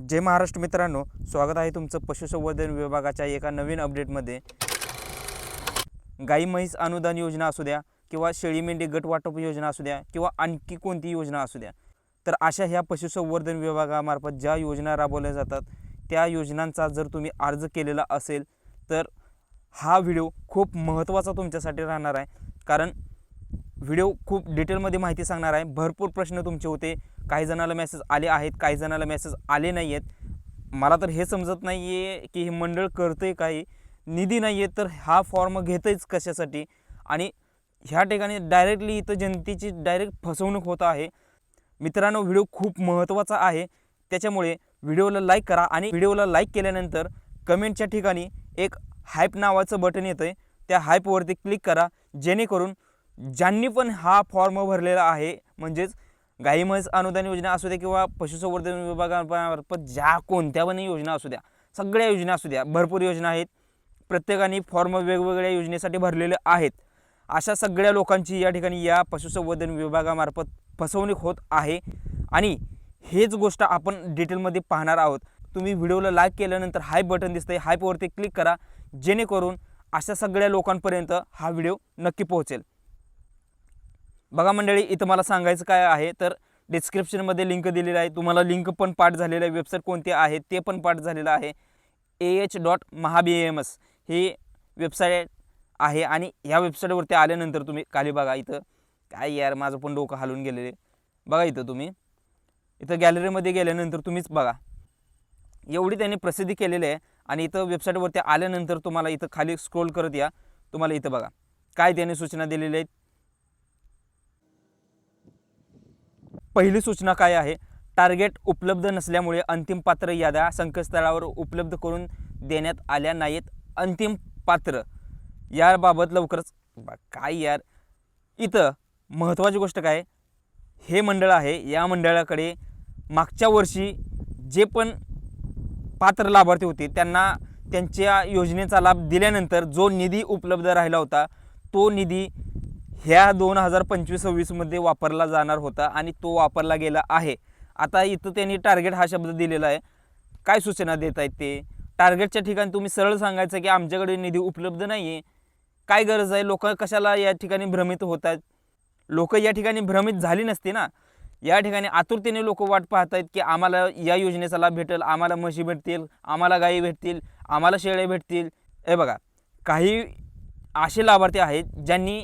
जय महाराष्ट्र मित्रांनो स्वागत आहे तुमचं पशुसंवर्धन विभागाच्या एका नवीन अपडेटमध्ये. गाई म्हैस अनुदान योजना असू द्या किंवा शेळी मेंढी गट वाटप योजना असू द्या किंवा आणखी कोणती योजना असू द्या तर अशा ह्या पशुसंवर्धन विभागामार्फत ज्या योजना राबवल्या जातात त्या योजनांचा जर तुम्ही अर्ज केलेला असेल तर हा व्हिडिओ खूप महत्त्वाचा तुमच्यासाठी राहणार आहे. कारण व्हिडिओ खूप डिटेलमध्ये माहिती सांगणार आहे. भरपूर प्रश्न तुमचे होते. काही जणाला मेसेज आले आहेत काही जणाला मेसेज आले नाही आहेत मला तर हे समजत नाही आहे की हे मंडळ करतं आहे काही. निधी नाही आहे तर हा फॉर्म घेतंच कशासाठी? आणि ह्या ठिकाणी डायरेक्टली इथं जनतेची डायरेक्ट फसवणूक होत आहे. मित्रांनो व्हिडिओ खूप महत्त्वाचा आहे. त्याच्यामुळे व्हिडिओला लाईक करा आणि व्हिडिओला लाईक केल्यानंतर कमेंटच्या ठिकाणी एक हायप नावाचं बटन येतं आहे त्या हायपवरती क्लिक करा जेणेकरून ज्यांनी पण हा फॉर्म भरलेला आहे म्हणजेच गाई म्हैस अनुदान योजना असू द्या किंवा पशुसंवर्धन विभागामार्फत ज्या कोणत्या पण योजना असू द्या सगळ्या योजना असू द्या भरपूर योजना आहेत. प्रत्येकाने फॉर्म वेगवेगळ्या योजनेसाठी भरलेले आहेत. अशा सगळ्या लोकांची या ठिकाणी या पशुसंवर्धन विभागामार्फत फसवणूक होत आहे. आणि हेच गोष्ट आपण डिटेलमध्ये पाहणार आहोत. तुम्ही व्हिडिओला लाईक केल्यानंतर हाय बटन दिसतंय हायपवरती क्लिक करा. जेणेकरून अशा सगळ्या लोकांपर्यंत हा व्हिडिओ नक्की पोहोचेल. बघा मंडळी इथं मला सांगायचं काय आहे तर डिस्क्रिप्शनमध्ये लिंक दिलेलं आहे. तुम्हाला लिंक पण पाठ झालेलं आहे. वेबसाईट कोणती आहे ते पण पाठ झालेलं आहे. ए एच डॉट महाबी एम एस ही वेबसाईट आहे आणि ह्या वेबसाईटवरती आल्यानंतर तुम्ही खाली बघा इथं. काय यार माझं पण डोकं हलून गेलेले बघा इथं तुम्ही. इथं गॅलरीमध्ये गेल्यानंतर तुम्हीच बघा. एवढी त्यांनी प्रसिद्धी केलेली आहे आणि इथं वेबसाईटवरती आल्यानंतर तुम्हाला इथं खाली स्क्रोल करत या. तुम्हाला इथं बघा. काय त्यांनी सूचना दिलेल्या आहेत पहिली सूचना काय आहे? टार्गेट उपलब्ध नसल्यामुळे अंतिम पात्र याद्या संकेतस्थळावर उपलब्ध करून देण्यात आल्या नाहीत. अंतिम पात्र याबाबत लवकरच काय यार? इथं महत्त्वाची गोष्ट काय? हे मंडळ आहे. या मंडळाकडे मागच्या वर्षी जे पण पात्र लाभार्थी होते त्यांना त्यांच्या योजनेचा लाभ दिल्यानंतर जो निधी उपलब्ध राहिला होता तो निधी ह्या दोन हजार पंचवीस सव्वीसमध्ये वापरला जाणार होता आणि तो वापरला गेला आहे. आता इथं त्यांनी टार्गेट हा शब्द दिलेला आहे. काय सूचना देत आहेत ते? टार्गेटच्या ठिकाणी तुम्ही सरळ सांगायचं की आमच्याकडे निधी उपलब्ध नाही आहे काय गरज आहे? लोक कशाला या ठिकाणी भ्रमित होत आहेत? लोक या ठिकाणी भ्रमित झाली नसती ना? या ठिकाणी आतुरतेने लोक वाट पाहत आहेत की आम्हाला या योजनेचा लाभ भेटेल आम्हाला म्हशी भेटतील आम्हाला गायी भेटतील आम्हाला शेळ्या भेटतील. हे बघा काही असे लाभार्थी आहेत ज्यांनी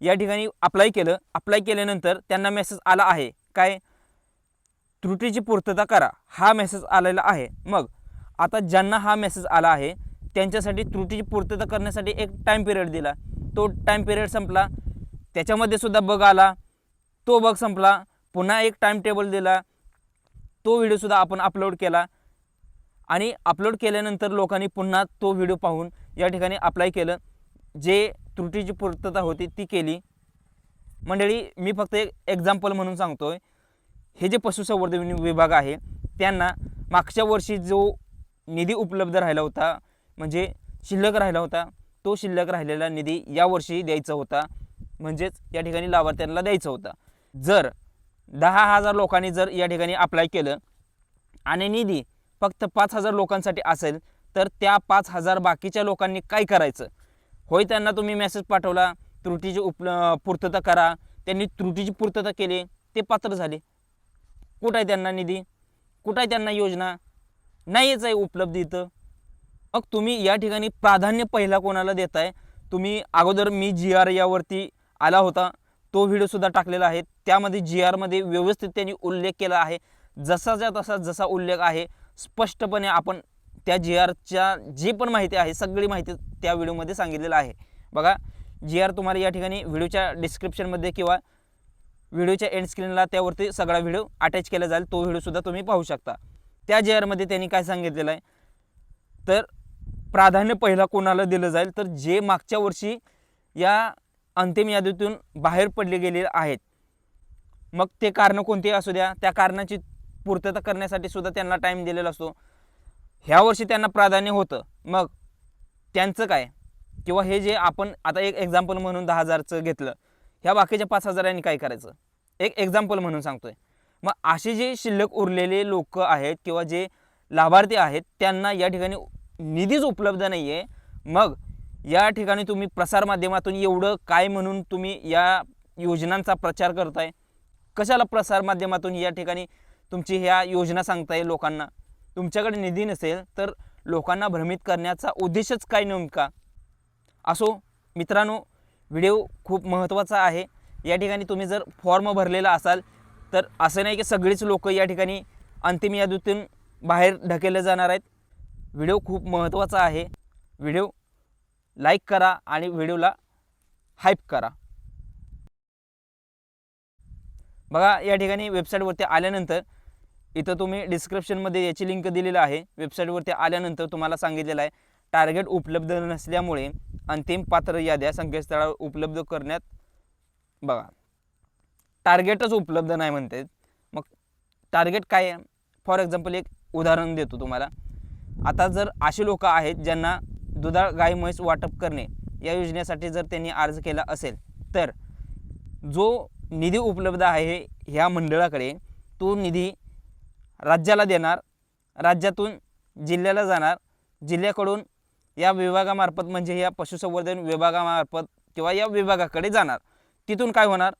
या ठिकाणी अप्लाय केलं. अप्लाय केल्यानंतर त्यांना मेसेज आला आहे. काय? त्रुटीची पूर्तता करा. हा मेसेज आलेला आहे. मग आता ज्यांना हा मेसेज आला आहे त्यांच्यासाठी त्रुटीची पूर्तता करण्यासाठी एक टाईम पिरियड दिला. तो टाईम पिरियड संपला. त्याच्यामध्ये सुद्धा बग आला. तो बग संपला. पुन्हा एक टाईम टेबल दिला. तो व्हिडिओसुद्धा आपण अपलोड केला. आणि अपलोड केल्यानंतर लोकांनी पुन्हा तो व्हिडिओ पाहून या ठिकाणी अप्लाय केलं. जे त्रुटीची पूर्तता होती ती केली. मंडळी मी फक्त एक एक्झाम्पल म्हणून सांगतो आहे हे जे पशुसंवर्धन विभाग आहे त्यांना मागच्या वर्षी जो निधी उपलब्ध राहिला होता म्हणजे शिल्लक राहिला होता तो शिल्लक राहिलेला निधी यावर्षी द्यायचा होता. म्हणजेच या ठिकाणी लाभार्थ्यांना द्यायचा होता. जर दहा हजार लोकांनी जर या ठिकाणी अप्लाय केलं आणि निधी फक्त पाच हजार लोकांसाठी असेल तर त्या पाच हजार बाकीच्या लोकांनी काय करायचं? होय त्यांना तुम्ही मेसेज पाठवला त्रुटीची उप पूर्तता करा. त्यांनी त्रुटीची पूर्तता केली ते पात्र झाले. कुठं आहे त्यांना निधी? कुठं आहे त्यांना योजना? नाहीच आहे उपलब्ध इथं. मग तुम्ही या ठिकाणी प्राधान्य पहिला कोणाला देताय? तुम्ही अगोदर मी जी आर यावरती आला होता. तो व्हिडिओसुद्धा टाकलेला आहे. त्यामध्ये जी आरमध्ये व्यवस्थित त्यांनी उल्लेख केला आहे. जसाच्या तसा जसा उल्लेख आहे स्पष्टपणे आपण त्या जी आरच्या जी पण माहिती आहे सगळी माहिती त्या व्हिडिओमध्ये सांगितलेलं आहे. बघा जी आर तुम्हाला या ठिकाणी व्हिडिओच्या डिस्क्रिप्शनमध्ये किंवा व्हिडिओच्या एंड स्क्रीनला त्यावरती सगळा व्हिडिओ अटॅच केला जाईल तो व्हिडिओसुद्धा तुम्ही पाहू शकता. त्या जी आरमध्ये त्यांनी काय सांगितलेलं आहे? तर प्राधान्य पहिला कोणाला दिलं जाईल? तर जे मागच्या वर्षी या अंतिम यादीतून बाहेर पडले गेले आहेत. मग ते कारणं कोणती असू द्या? त्या कारणाची पूर्तता करण्यासाठी सुद्धा त्यांना टाईम दिलेला असतो. ह्या वर्षी त्यांना प्राधान्य होतं. मग त्यांचं काय? किंवा हे जे आपण आता एक एक्झाम्पल म्हणून दहा हजारचं घेतलं ह्या बाकीच्या पाच हजारांनी काय करायचं? एक एक्झाम्पल म्हणून सांगतोय. मग असे जे शिल्लक उरलेले लोक आहेत किंवा जे लाभार्थी आहेत त्यांना या ठिकाणी निधीच उपलब्ध नाही आहे मग या ठिकाणी तुम्ही प्रसारमाध्यमातून एवढं काय म्हणून तुम्ही या योजनांचा प्रचार करताय? कशाला प्रसारमाध्यमातून या ठिकाणी तुमची ह्या योजना सांगताय लोकांना? तुमच्याकडे निधी नसेल तर लोकांना भ्रमित करण्याचा उद्देशच काय नेमका? असो मित्रांनो व्हिडिओ खूप महत्त्वाचा आहे. या ठिकाणी तुम्ही जर फॉर्म भरलेला असाल तर असं नाही की सगळीच लोक या ठिकाणी अंतिम यादीतून बाहेर ढकलले जाणार आहेत. व्हिडिओ खूप महत्त्वाचा आहे. व्हिडिओ लाईक करा आणि व्हिडिओला हाईप करा. बघा या ठिकाणी वेबसाईटवरती आल्यानंतर इथं तुम्ही डिस्क्रिप्शनमध्ये याची लिंक दिलेली आहे. वेबसाईटवरती आल्यानंतर तुम्हाला सांगितलेलं आहे. टार्गेट उपलब्ध नसल्यामुळे अंतिम पात्र याद्या संकेतस्थळावर उपलब्ध करण्यात बघा. टार्गेटच उपलब्ध नाही म्हणते. मग टार्गेट काय आहे? फॉर एक्झाम्पल एक उदाहरण देतो तुम्हाला. आता जर असे लोक आहेत ज्यांना दुधाळ गाय म्हैस वाटप करणे या योजनेसाठी जर त्यांनी अर्ज केला असेल तर जो निधी उपलब्ध आहे ह्या मंडळाकडे तो निधी राज्याला देणार राज्यातून जिल्ह्याला जाणार जिल्ह्याकडून या विभागामार्फत म्हणजे या पशुसंवर्धन विभागामार्फत किंवा या विभागाकडे जाणार. तिथून काय होणार?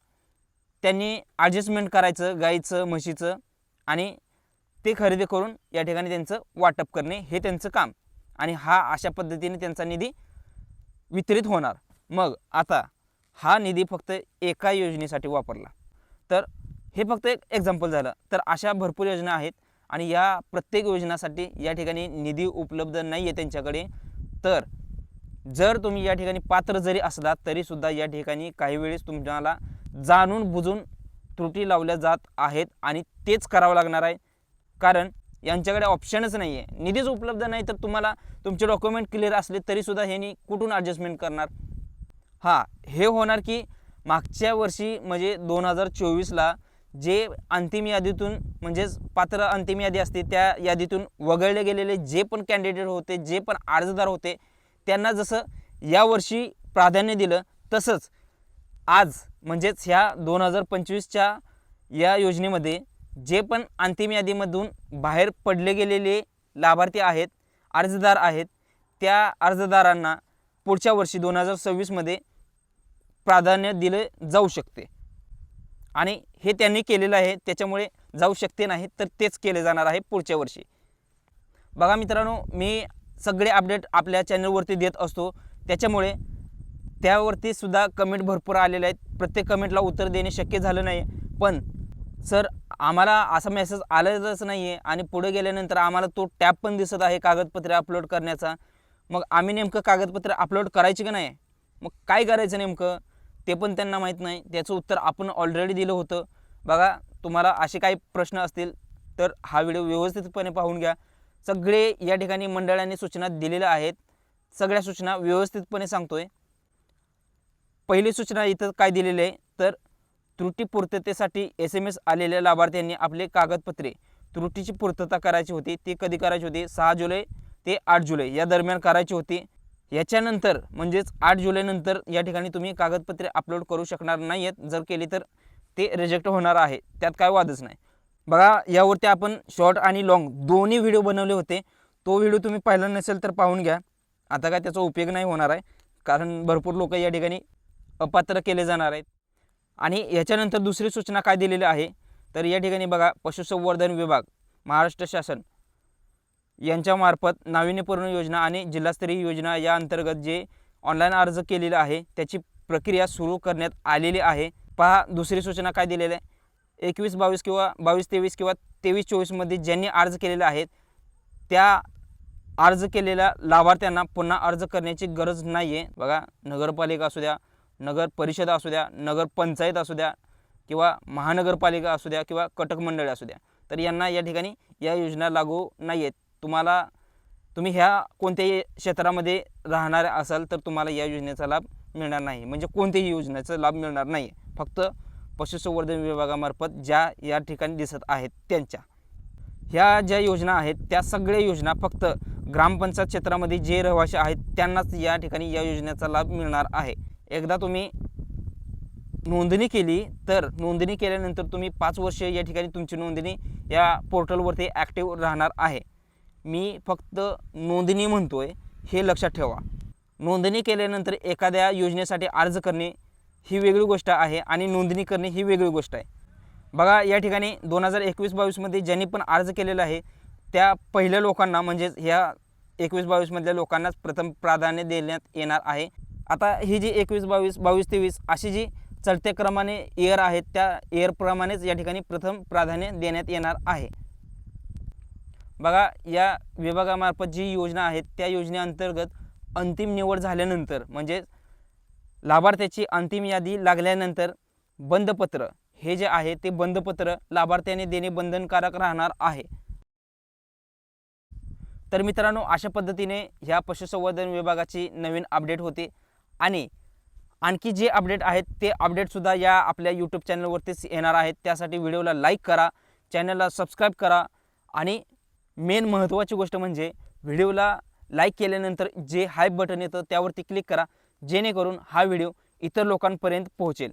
त्यांनी ॲडजस्टमेंट करायचं गाईचं म्हशीचं आणि ते खरेदी करून या ठिकाणी त्यांचं वाटप करणे हे त्यांचं काम. आणि हा अशा पद्धतीने त्यांचा निधी वितरित होणार. मग आता हा निधी फक्त एका योजनेसाठी वापरला. तर हे फक्त एक एक्झाम्पल झालं. तर अशा भरपूर योजना आहेत आणि या प्रत्येक योजनासाठी या ठिकाणी निधी उपलब्ध नाही आहे त्यांच्याकडे. तर जर तुम्ही या ठिकाणी पात्र जरी असलात तरीसुद्धा या ठिकाणी काही वेळेस तुम्हाला जाणून बुजून त्रुटी लावल्या जात आहेत आणि तेच करावं लागणार आहे. कारण यांच्याकडे ऑप्शनच नाही आहे निधीच उपलब्ध नाही तर तुम्हाला तुमचे डॉक्युमेंट क्लिअर असले तरीसुद्धा ह्यांनी कुठून ॲडजस्टमेंट करणार? हां हे होणार की मागच्या वर्षी म्हणजे दोन हजार चोवीसला जे अंतिम यादीतून म्हणजेच पात्र अंतिम यादी असते त्या यादीतून वगळले गेलेले जे पण कॅन्डिडेट होते जे पण अर्जदार होते त्यांना जसं यावर्षी प्राधान्य दिलं तसंच आज म्हणजेच ह्या दोन हजार पंचवीसच्या या योजनेमध्ये जे पण अंतिम यादीमधून बाहेर पडले गेलेले लाभार्थी आहेत अर्जदार आहेत त्या अर्जदारांना पुढच्या वर्षी दोन हजार सव्वीसमध्ये प्राधान्य दिले जाऊ शकते. आणि हे त्यांनी केलेलं आहे त्याच्यामुळे जाऊ शकते नाही तर तेच केले जाणार आहे पुढच्या वर्षी. बघा मित्रांनो मी सगळे अपडेट आपल्या चॅनलवरती देत असतो. त्याच्यामुळे त्यावरती सुद्धा कमेंट भरपूर आलेले आहेत. प्रत्येक कमेंटला उत्तर देणे शक्य झालं नाही. पण सर आम्हाला असा मेसेज आलेलाच नाही आहे आणि पुढे गेल्यानंतर आम्हाला तो टॅब पण दिसत आहे कागदपत्रे अपलोड करण्याचा. मग आम्ही नेमकं कागदपत्र अपलोड करायची का नाही? मग काय करायचं नेमकं? ते पण त्यांना माहीत नाही. त्याचं उत्तर आपण ऑलरेडी दिलं होतं. बघा तुम्हाला असे काही प्रश्न असतील तर हा व्हिडिओ व्यवस्थितपणे पाहून घ्या. सगळे या ठिकाणी मंडळांनी सूचना दिलेल्या आहेत. सगळ्या सूचना व्यवस्थितपणे सांगतोय. पहिली सूचना इथं काय दिलेली आहे? तर त्रुटी पूर्ततेसाठी एस एम एस आलेल्या लाभार्थ्यांनी आपले कागदपत्रे. त्रुटीची पूर्तता करायची होती ती कधी करायची होती? सहा जुलै ते आठ जुलै या दरम्यान करायची होती. याच्यानंतर म्हणजेच आठ जुलैनंतर या ठिकाणी तुम्ही कागदपत्रे अपलोड करू शकणार नाही आहेत जर केली तर ते रिजेक्ट होणार आहे. त्यात काय वादच नाही. बघा यावरती आपण शॉर्ट आणि लाँग दोन्ही व्हिडिओ बनवले होते. तो व्हिडिओ तुम्ही पाहिला नसेल तर पाहून घ्या. आता काय त्याचा उपयोग नाही होणार आहे. कारण भरपूर लोक या ठिकाणी अपात्र केले जाणार आहेत. आणि याच्यानंतर दुसरी सूचना काय दिलेली आहे? तर या ठिकाणी बघा पशुसंवर्धन विभाग महाराष्ट्र शासन. यांच्यामार्फत नाविन्यपूर्ण योजना आणि जिल्हास्तरीय योजना या अंतर्गत जे ऑनलाईन अर्ज केलेला आहे त्याची प्रक्रिया सुरू करण्यात आलेली आहे. पहा दुसरी सूचना काय दिलेली आहे? एकवीस बावीस किंवा बावीस तेवीस किंवा तेवीस चोवीसमध्ये ज्यांनी अर्ज केलेले आहेत त्या अर्ज केलेल्या लाभार्थ्यांना पुन्हा अर्ज करण्याची गरज नाही आहे बघा नगरपालिका असू द्या नगर परिषद असू द्या नगरपंचायत असू द्या किंवा महानगरपालिका असू द्या किंवा कटक मंडळे असू द्या तर यांना या ठिकाणी या योजना लागू नाही आहेत तुम्हाला तुम्ही ह्या कोणत्याही क्षेत्रामध्ये राहणार असाल तर तुम्हाला या योजनेचा लाभ मिळणार नाही. म्हणजे कोणत्याही योजनेचा लाभ मिळणार नाही. फक्त पशुसंवर्धन विभागामार्फत ज्या या ठिकाणी दिसत आहेत त्यांच्या. ह्या ज्या योजना आहेत त्या सगळ्या योजना फक्त ग्रामपंचायत क्षेत्रामध्ये जे रहिवासी आहेत त्यांनाच या ठिकाणी या योजनेचा लाभ मिळणार आहे. एकदा तुम्ही नोंदणी केली तर नोंदणी केल्यानंतर तुम्ही पाच वर्ष या ठिकाणी तुमची नोंदणी या पोर्टलवरती ॲक्टिव्ह राहणार आहे. मी फक्त नोंदणी म्हणतो आहे हे लक्षात ठेवा. नोंदणी केल्यानंतर एखाद्या योजनेसाठी अर्ज करणे ही वेगळी गोष्ट आहे आणि नोंदणी करणे ही वेगळी गोष्ट आहे. बघा या ठिकाणी दोन हजार एकवीस बावीसमध्ये ज्यांनी पण अर्ज केलेला आहे त्या पहिल्या लोकांना म्हणजेच ह्या एकवीस बावीसमधल्या लोकांनाच प्रथम प्राधान्य देण्यात येणार आहे. आता ही जी एकवीस बावीस बावीस तेवीस अशी जी चढत्या क्रमाने इयर आहेत त्या इयरप्रमाणेच या ठिकाणी प्रथम प्राधान्य देण्यात येणार आहे. बघा या विभागामार्फत जी योजना आहे त्या योजनेअंतर्गत अंतिम निवड झाल्यानंतर म्हणजे लाभार्थ्याची अंतिम यादी लागल्यानंतर बंदपत्र हे जे आहे ते बंदपत्र लाभार्थ्याने देणे बंधनकारक राहणार आहे. तर मित्रांनो अशा पद्धतीने ह्या पशुसंवर्धन विभागाची नवीन अपडेट होते. आणि आणखी जे अपडेट आहेत ते अपडेटसुद्धा या आपल्या यूट्यूब चॅनलवरतीच येणार आहेत. त्यासाठी व्हिडिओला लाईक करा चॅनलला सबस्क्राईब करा आणि मेन महत्त्वाची गोष्ट म्हणजे व्हिडिओला लाईक केल्यानंतर जे हाय बटन येतं त्यावरती क्लिक करा जेणेकरून हा व्हिडिओ इतर लोकांपर्यंत पोहोचेल.